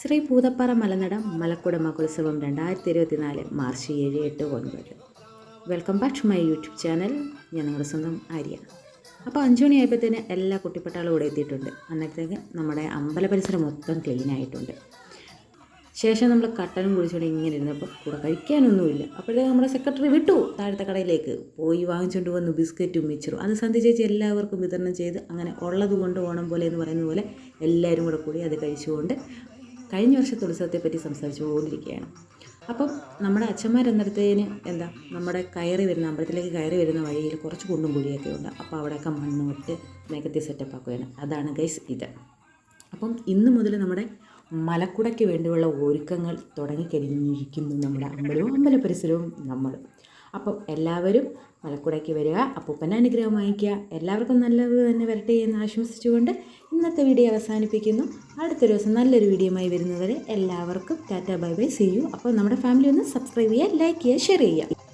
ശ്രീ പൂതപ്പാറ മലനട മലക്കുട മഹോത്സവം രണ്ടായിരത്തി ഇരുപത്തിനാല് മാർച്ച് ഏഴ് എട്ട് ഒൻപത്. Welcome back to my YouTube channel ഞാൻ നിങ്ങളുടെ സ്വന്തം ആര്യ. അപ്പോൾ അഞ്ചു മണിയായപ്പോഴത്തേന് എല്ലാ കുട്ടിപ്പട്ടാളും ഇവിടെ എത്തിയിട്ടുണ്ട്. അന്നത്തേക്ക് നമ്മുടെ അമ്പല പരിസരം മൊത്തം ക്ലീൻ ആയിട്ടുണ്ട്. ശേഷം നമ്മൾ കട്ടനും കുടിച്ചുകൊണ്ട് ഇങ്ങനെ ഇരുന്നപ്പോൾ കൂടെ കഴിക്കാനൊന്നുമില്ല. അപ്പോഴത്തേക്ക് നമ്മുടെ സെക്രട്ടറി വിട്ടു. താഴത്തെ കടയിലേക്ക് പോയി വാങ്ങിച്ചുകൊണ്ട് വന്നു ബിസ്ക്കറ്റും മിച്ചറും. അത് സന്ധ്യ ചേച്ചി എല്ലാവർക്കും വിതരണം ചെയ്ത് അങ്ങനെ ഉള്ളത് കൊണ്ട് ഓണം പോലെ എന്ന് പറയുന്ന പോലെ എല്ലാവരും കൂടെ കൂടി അത് കഴിച്ചുകൊണ്ട് കഴിഞ്ഞ വർഷത്തെ ഉത്സവത്തെപ്പറ്റി സംസാരിച്ചു കൊണ്ടിരിക്കുകയാണ് അപ്പം നമ്മുടെ അച്ഛന്മാരെന്നിടത്തേന് എന്താ? നമ്മുടെ കയറി വരുന്ന അമ്പലത്തിലേക്ക് കയറി വരുന്ന വഴിയിൽ കുറച്ച് കുണ്ടും കുഴിയൊക്കെ ഉണ്ട്. അപ്പോൾ അവിടെയൊക്കെ മണ്ണ് വിട്ട് നികത്തി സെറ്റപ്പ് ആക്കുകയാണ്. അതാണ് ഗൈസ് ഇത്. അപ്പം ഇന്ന് മുതൽ നമ്മുടെ മലക്കുടയ്ക്ക് വേണ്ടിയുള്ള ഒരുക്കങ്ങൾ തുടങ്ങിക്കഴിഞ്ഞിരിക്കുന്നു നമ്മുടെ അമ്പലവും അമ്പല പരിസരവും നമ്മളും അപ്പം എല്ലാവരും മലക്കുടയ്ക്ക് വരിക അപ്പൂപ്പന്റെ അനുഗ്രഹം വാങ്ങിക്കുക. എല്ലാവർക്കും നല്ലത് തന്നെ വരട്ടെ എന്ന് ആശംസിച്ചുകൊണ്ട് ഇന്നത്തെ വീഡിയോ അവസാനിപ്പിക്കുന്നു. അടുത്ത ദിവസം നല്ലൊരു വീഡിയോയുമായി വരുന്നവരെ എല്ലാവർക്കും Tata bye bye see you. അപ്പോൾ നമ്മുടെ ഫാമിലി ഒന്ന് സബ്സ്ക്രൈബ് ചെയ്യുക ലൈക്ക് ചെയ്യുക ഷെയർ ചെയ്യുക.